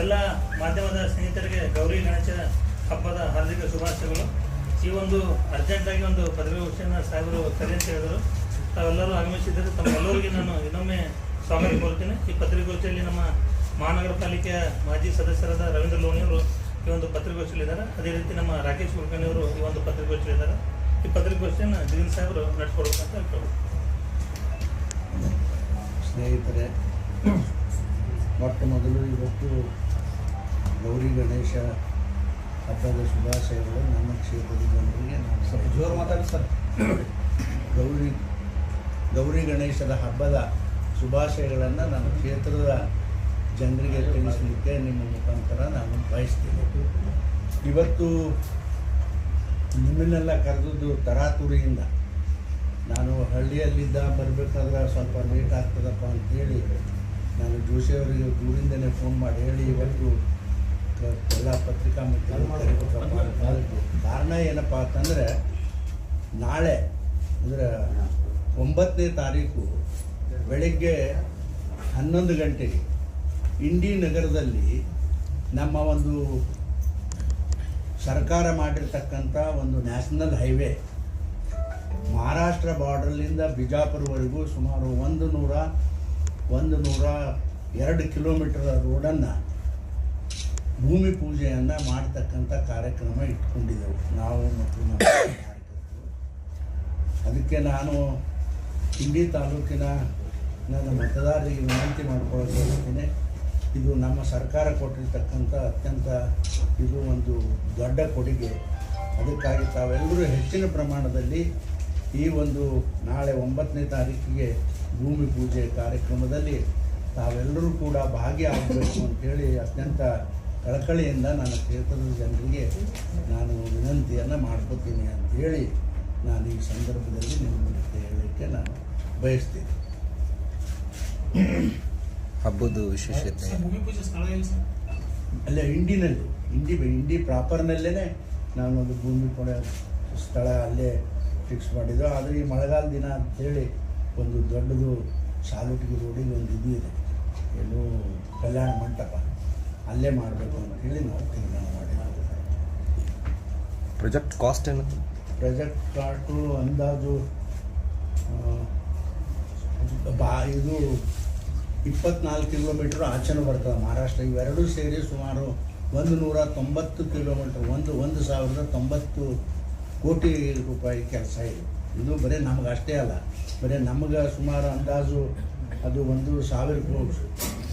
ಎಲ್ಲ ಮಾಧ್ಯಮದ ಸ್ನೇಹಿತರಿಗೆ ಗೌರಿ ಗಣೇಶ ಹಬ್ಬದ ಹಾರ್ದಿಕ ಶುಭಾಶಯಗಳು. ಈ ಒಂದು ಅರ್ಜೆಂಟಾಗಿ ಒಂದು ಪದವಿಭೂಷಣ ಸಾಹೇಬರು ಕರೆ ಅಂತ ಹೇಳಿದರು. ತಾವೆಲ್ಲರೂ ಆಗಮಿಸಿದ್ದರೆ. ತಮ್ಮೆಲ್ಲರಿಗೆ ನಾನು ಇನ್ನೊಮ್ಮೆ ಸ್ವಾಗತ ಕೋರ್ತೀನಿ ಈ ಪತ್ರಿಕೋಷ್ಠಿಯಲ್ಲಿ ನಮ್ಮ ಮಹಾನಗರ ಪಾಲಿಕೆಯ ಮಾಜಿ ಸದಸ್ಯರಾದ ರವೀಂದ್ರ ಲೋಣಿಯವರು ಈ ಒಂದು ಪತ್ರಿಕೋಷ್ಠಿಯಲ್ಲಿದ್ದಾರೆ ಅದೇ ರೀತಿ ನಮ್ಮ ರಾಕೇಶ್ ಕುಲಕರ್ಣಿ ಅವರು ಈ ಒಂದು ಪತ್ರಿಕೋಷ್ಠಿಯಲ್ಲಿದ್ದಾರೆ ಈ ಪತ್ರಿಕೋಷ್ಠಿಯನ್ನು ಜಗನ್ ಸಾಹೇಬರು ನಡೆಸ್ಕೊಡ್ಬೇಕಂತ ಹೇಳ್ತಾರೆ ಸ್ನೇಹಿತರೆ, ಮೊಟ್ಟ ಮೊದಲು ಇವತ್ತು ಗೌರಿ ಗಣೇಶ ಹಬ್ಬದ ಶುಭಾಶಯಗಳು ನಮ್ಮ ಕ್ಷೇತ್ರದ ಜನರಿಗೆ ನಾನು ಸ್ವಲ್ಪ ಜೋರು ಮಾತಾಡಿ ಸರ್. ಗೌರಿ ಗೌರಿ ಗಣೇಶದ ಹಬ್ಬದ ಶುಭಾಶಯಗಳನ್ನು ನಮ್ಮ ಕ್ಷೇತ್ರದ ಜನರಿಗೆ ತಿಳಿಸಲಿಕ್ಕೆ ನಿಮ್ಮ ಮುಖಾಂತರ ನಾನು ಬಯಸ್ತೀನಿ. ಇವತ್ತು ನಿಮ್ಮನ್ನೆಲ್ಲ ಕರೆದದ್ದು ತರಾತುರಿಯಿಂದ. ನಾನು ಹಳ್ಳಿಯಲ್ಲಿದ್ದ ಬರಬೇಕಾದ್ರೆ ಸ್ವಲ್ಪ ಲೇಟ್ ಆಗ್ತದಪ್ಪ ಅಂತೇಳಿ ನಾನು ಜೋಶಿಯವರಿಗೆ ದೂರಿಂದನೇ ಫೋನ್ ಮಾಡಿ ಹೇಳಿ ಇವತ್ತು ಎಲ್ಲ ಪತ್ರಿಕಾ. ಕಾರಣ ಏನಪ್ಪ ಅಂತಂದರೆ, ನಾಳೆ, ಅಂದರೆ ಒಂಬತ್ತನೇ ತಾರೀಕು ಬೆಳಗ್ಗೆ ಹನ್ನೊಂದು ಗಂಟೆಗೆ ಇಂಡಿ ನಗರದಲ್ಲಿ ನಮ್ಮ ಒಂದು ಸರ್ಕಾರ ಮಾಡಿರ್ತಕ್ಕಂಥ ಒಂದು ನ್ಯಾಷನಲ್ ಹೈವೇ ಮಹಾರಾಷ್ಟ್ರ ಬಾರ್ಡರ್ಲಿಂದ ಬಿಜಾಪುರವರೆಗೂ ಸುಮಾರು ಒಂದು ನೂರ ಒಂದು ನೂರ ಎರಡು ಕಿಲೋಮೀಟರ್ ರೋಡನ್ನು ಭೂಮಿ ಪೂಜೆಯನ್ನು ಮಾಡತಕ್ಕಂಥ ಕಾರ್ಯಕ್ರಮ ಇಟ್ಕೊಂಡಿದ್ದೆವು. ನಾವು ಮತ್ತು ನಮ್ಮ. ಅದಕ್ಕೆ ನಾನು ಇಂಡಿ ತಾಲೂಕಿನ ನನ್ನ ಮತದಾರರಿಗೆ ವಿನಂತಿ ಮಾಡ್ಕೊಳ್ಳೋಕೆ ಇದು ನಮ್ಮ ಸರ್ಕಾರ ಕೊಟ್ಟಿರ್ತಕ್ಕಂಥ ಅತ್ಯಂತ ಇದು ಒಂದು ದೊಡ್ಡ ಕೊಡುಗೆ. ಅದಕ್ಕಾಗಿ ತಾವೆಲ್ಲರೂ ಹೆಚ್ಚಿನ ಪ್ರಮಾಣದಲ್ಲಿ ಈ ಒಂದು ನಾಳೆ ಒಂಬತ್ತನೇ ತಾರೀಕಿಗೆ ಭೂಮಿ ಪೂಜೆ ಕಾರ್ಯಕ್ರಮದಲ್ಲಿ ತಾವೆಲ್ಲರೂ ಕೂಡ ಭಾಗಿಯಾಗಬೇಕು ಅಂತೇಳಿ ಅತ್ಯಂತ ಕಳಕಳಿಯಿಂದ ನನ್ನ ಕ್ಷೇತ್ರದ ಜನರಿಗೆ ನಾನು ವಿನಂತಿಯನ್ನು ಮಾಡ್ಕೋತೀನಿ ಅಂತೇಳಿ ನಾನು ಈ ಸಂದರ್ಭದಲ್ಲಿ ನಿಮ್ಮ ಹೇಳಲಿಕ್ಕೆ ನಾನು ಬಯಸ್ತೀನಿ. ಹಬ್ಬದ ವಿಶೇಷತೆ. ಅಲ್ಲೇ ಇಂಡಿನಲ್ಲಿ ಇಂಡಿ ಇಂಡಿ ಪ್ರಾಪರ್ನಲ್ಲೇ ನಾನೊಂದು ಭೂಮಿ ಕೊಡ ಸ್ಥಳ ಅಲ್ಲೇ ಫಿಕ್ಸ್ ಮಾಡಿದ್ರು ಆದರೆ ಈ ಮಳೆಗಾಲ ದಿನ ಅಂತೇಳಿ ಒಂದು ದೊಡ್ಡದು ಸಾಲುಟಿಗೆ ರೋಡಿಗೆ ಒಂದು ಇದು ಇದೆ ಏನು ಕಲ್ಯಾಣ ಮಂಟಪ. ಅಲ್ಲೇ ಮಾಡಬೇಕು ಅಂತೇಳಿ ನಾವು ತೀರ್ಮಾನ ಮಾಡಿದ್ದೀವಿ ಪ್ರಾಜೆಕ್ಟ್ ಕಾಸ್ಟ್ ಏನು? ಪ್ರಾಜೆಕ್ಟ್ ಕಾಟು ಅಂದಾಜು ಬಾ ಇದು ಇಪ್ಪತ್ನಾಲ್ಕು ಕಿಲೋಮೀಟ್ರ್ ಆಚೆನೂ ಬರ್ತದೆ. ಮಹಾರಾಷ್ಟ್ರ ಇವೆರಡೂ ಸೇರಿ ಸುಮಾರು ಒಂದು ನೂರ ತೊಂಬತ್ತು ಕಿಲೋಮೀಟ್ರ್ ಒಂದು ಒಂದು ಸಾವಿರದ ತೊಂಬತ್ತು ಕೋಟಿ ರೂಪಾಯಿ ಕೆಲಸ ಇದೆ. ಇದು ಬರೀ ನಮ್ಗೆ ಅಷ್ಟೇ ಅಲ್ಲ. ಬರೀ ನಮ್ಗೆ ಸುಮಾರು ಅಂದಾಜು ಅದು ಒಂದು ಸಾವಿರ ಕೋಟಿ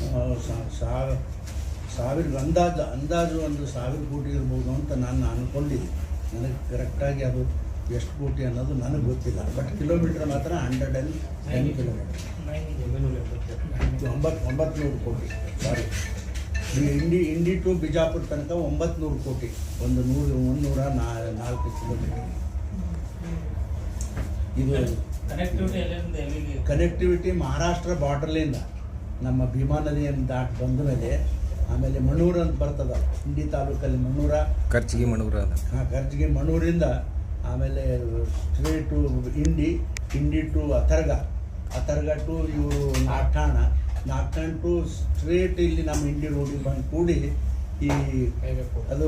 ಆ, ಸಾ- ಸಾ- ಸಾವಿರ ಅಂದಾಜು ಅಂದಾಜು ಒಂದು ಸಾವಿರ ಕೋಟಿ ಇರ್ಬೋದು ಅಂತ ನಾನು ಅನ್ಕೊಂಡಿದ್ದೆ ನನಗೆ ಕರೆಕ್ಟಾಗಿ ಅದು ಎಷ್ಟು ಕೋಟಿ ಅನ್ನೋದು ನನಗೆ ಗೊತ್ತಿಲ್ಲ. ಬಟ್ ಕಿಲೋಮೀಟ್ರ್ ಮಾತ್ರ ಹಂಡ್ರೆಡ್ ಆ್ಯಂಡ್ ಟೆನ್ ಕಿಲೋಮೀಟರ್ ಒಂಬತ್ತು ಒಂಬತ್ತು ಕೋಟಿ. ಸಾರಿ ಇಂಡಿ ಇಂಡಿ ಟು ಬಿಜಾಪುರ ತನಕ ಒಂಬತ್ತು ನೂರು ಕೋಟಿ. ಒಂದು ನೂರು ಒಂದೂರ ನಾಲ್ಕು ಕಿಲೋಮೀಟರ್ ಇದು ಕನೆಕ್ಟಿವಿಟಿ ಮಹಾರಾಷ್ಟ್ರ ಬಾರ್ಡರ್ಲಿಂದ ನಮ್ಮ ಭೀಮಾ ನದಿಯನ್ನು ದಾಟಿ ಬಂದ ಮೇಲೆ ಆಮೇಲೆ ಮಣ್ಣೂರು ಅಂತ ಬರ್ತದ ಇಂಡಿ ತಾಲೂಕಲ್ಲಿ ಮಣ್ಣೂರ. ಖರ್ಚಿಗೆ ಮಣ್ಣೂರ ಹಾಂ ಖರ್ಚಿಗೆ ಮಣ್ಣೂರಿಂದ ಆಮೇಲೆ straight to Indi Indi to Atharga. Atharga to ಇವರು ನಾಗ್ಠಾಣ ನಾಗ್ಠಾಣ ಟು ಸ್ಟ್ರೇಟ್ ಇಲ್ಲಿ ನಮ್ಮ ಹಿಂಡಿ ರೋಡಿಗೆ ಬಂದು ಕೂಡಿ ಈ ಅದು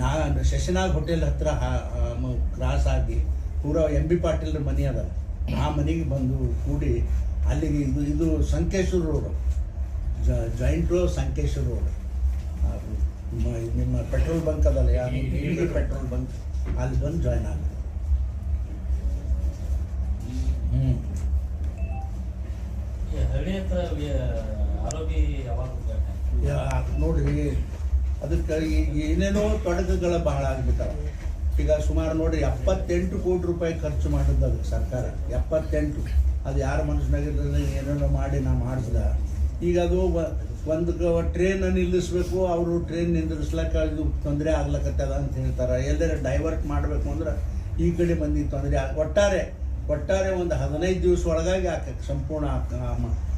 ನಾ ಶಶಿನಾಗ್ ಹೋಟೆಲ್ ಹತ್ರ ಕ್ರಾಸ್ ಆಗಿ ಪೂರ ಎಂ ಬಿ ಪಾಟೀಲ್ರ ಮನೆ ಅದ. ಆ ಮನೆಗೆ ಬಂದು ಕೂಡಿ ಅಲ್ಲಿಗೆ ಇದು ಇದು Sankeshwar road joint road Sankeshwar road ನಿಮ್ಮ ಪೆಟ್ರೋಲ್ ಬಂಕ್ ಅದಲ್ಲ ಯಾರು ಪೆಟ್ರೋಲ್ ಬಂಕ್ ಅಲ್ಲಿ ಬಂದು ಜಾಯ್ನ್ ಆಗ ಹ್ಞೂ ನೋಡ್ರಿ ಅದಕ್ಕೆ ಏನೇನೋ ತೊಡಕುಗಳ ಬಹಳ ಆಗ್ಬಿಟ್ಟಾವೆ. ಈಗ ಸುಮಾರು ನೋಡ್ರಿ ಎಪ್ಪತ್ತೆಂಟು ಕೋಟಿ ರೂಪಾಯಿ ಖರ್ಚು ಮಾಡಿದ್ದು ಅದಕ್ಕೆ ಸರ್ಕಾರ. ಎಪ್ಪತ್ತೆಂಟು. ಅದು ಯಾರ ಮನಸ್ಸಿನಾಗಿರ್ತದೆ ಏನೇನೋ ಮಾಡಿ ನಾ ಮಾಡಿಸ್ದ. ಈಗ ಅದು ಒಂದು ಟ್ರೈನ್ ನಿಲ್ಲಿಸ್ಬೇಕು, ಅವರು ಟ್ರೈನ್ ನಿಂದಿರ್ಸ್ಲಕ್ಕ ಇದು ತೊಂದರೆ ಆಗ್ಲಕತ್ತದ ಅಂತ ಹೇಳ್ತಾರೆ. ಎಲ್ಲರ ಡೈವರ್ಟ್ ಮಾಡಬೇಕು ಅಂದ್ರೆ ಈ ಕಡೆ ಬಂದು ತೊಂದರೆ ಒಟ್ಟಾರೆ ಒಟ್ಟಾರೆ ಒಂದು ಹದಿನೈದು ದಿವಸ ಒಳಗಾಗಿ ಆ ಸಂಪೂರ್ಣ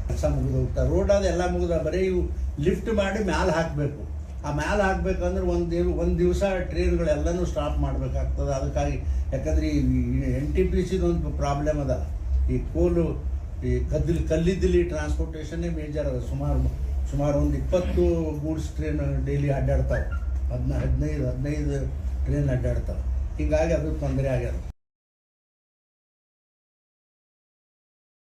ಕೆಲಸ ಮುಗಿದು ರೋಡ್ ಅದು ಎಲ್ಲ ಮುಗಿದ, ಬರೀ ಇವು ಲಿಫ್ಟ್ ಮಾಡಿ ಮ್ಯಾಲೆ ಹಾಕಬೇಕು. ಆ ಮ್ಯಾಲೆ ಹಾಕ್ಬೇಕಂದ್ರೆ ಒಂದು ದಿವ್, ಒಂದು ದಿವಸ ಟ್ರೈನ್ಗಳೆಲ್ಲನೂ ಸ್ಟಾಪ್ ಮಾಡಬೇಕಾಗ್ತದೆ. ಅದಕ್ಕಾಗಿ, ಯಾಕಂದ್ರೆ ಈ ಎನ್ ಟಿ ಪಿ ಸಿದೊಂದು ಪ್ರಾಬ್ಲಮ್ ಅದ. ಈ ಕೋಲು ಈ ಕದ್ದಿಲ್ ಕಲ್ಲಿದ್ದಲ್ಲಿ ಟ್ರಾನ್ಸ್ಪೋರ್ಟೇಷನ್ನೇ ಮೇಜರ್ ಅದ. ಸುಮಾರು ಸುಮಾರು ಒಂದು ಇಪ್ಪತ್ತು ಗೂಡ್ಸ್ ಟ್ರೈನ್ ಡೈಲಿ ಅಡ್ಡಾಡ್ತಾವೆ. ಹದಿನ ಹದಿನೈದು ಹದಿನೈದು ಟ್ರೈನ್ ಅಡ್ಡಾಡ್ತಾವೆ. ಹೀಗಾಗಿ ಅದು ತೊಂದರೆ ಆಗ್ಯದ.